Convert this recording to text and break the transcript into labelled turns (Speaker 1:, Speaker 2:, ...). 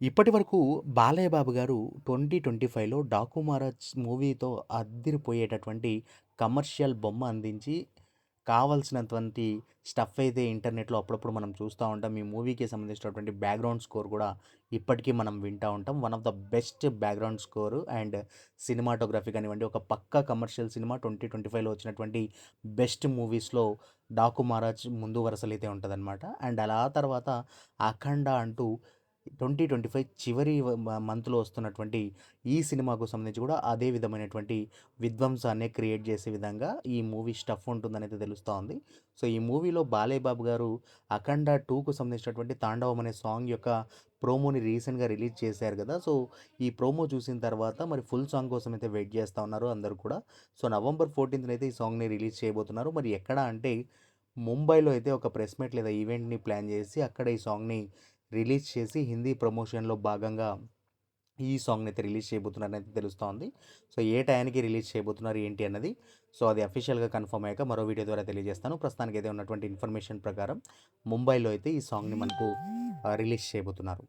Speaker 1: ఇప్పటి వరకు బాలయ్య బాబు గారు 2025లో 'డాకు మహారాజ్' మూవీతో అద్దిరిపోయేటటువంటి కమర్షియల్ బొమ్మ అందించి, కావాల్సినటువంటి స్టఫ్ అయితే ఇంటర్నెట్‌లో అప్పుడప్పుడు మనం చూస్తూ ఉంటాం. ఈ మూవీకి సంబంధించినటువంటి బ్యాక్‌గ్రౌండ్ స్కోర్ కూడా ఇప్పటికీ మనం వింటా ఉంటాం. One of the best background score and cinematography కానివ్వండి, ఒక పక్క కమర్షియల్ సినిమా 2025లో వచ్చినటువంటి బెస్ట్ మూవీస్‌లో 'డాకు మహారాజ్' ముందు వరుసలు అయితే ఉంటుందన్నమాట అండ్ అలా తర్వాత 'అఖండ' అంటూ ట్వంటీ ట్వంటీ ఫైవ్ చివరి మంత్‌లో వస్తున్నటువంటి ఈ సినిమాకు సంబంధించి కూడా అదే విధమైనటువంటి విధ్వంసాన్ని క్రియేట్ చేసే విధంగా ఈ మూవీ స్టఫ్ ఉంటుందనేది తెలుస్తూ ఉంది. సో, ఈ మూవీలో బాలేబాబు బాబు గారు 'అఖండ టూకు సంబంధించినటువంటి 'తాండవం' అనే సాంగ్ యొక్క ప్రోమోని రీసెంట్‌గా రిలీజ్ చేశారు కదా! సో, ఈ ప్రోమో చూసిన తర్వాత మరి ఫుల్ సాంగ్ కోసం అయితే వెయిట్ చేస్తూ ఉన్నారు అందరూ కూడా. సో, నవంబర్ 14థ్ అయితే ఈ సాంగ్‌ని రిలీజ్ చేయబోతున్నారు. మరి ఎక్కడ అంటే ముంబైలో అయితే ఒక ప్రెస్ మీట్ లేదా ఈవెంట్‌ని ప్లాన్ చేసి అక్కడ ఈ సాంగ్‌ని రిలీజ్ చేసి హిందీ ప్రమోషన్‌లో భాగంగా ఈ సాంగ్‌ని అయితే రిలీజ్ చేయబోతున్నారని తెలుస్తోంది సో, ఏ టైంకి రిలీజ్ చేయబోతున్నారు ఏంటి అన్నది సో, అది అఫీషియల్‌గా కన్ఫర్మ్ అయ్యాక మరో వీడియో ద్వారా తెలియజేస్తాను. ప్రస్తుతానికి అయితే ఉన్నటువంటి ఇన్ఫర్మేషన్ ప్రకారం ముంబైలో అయితే ఈ సాంగ్‌ని మనకు రిలీజ్ చేయబోతున్నారు.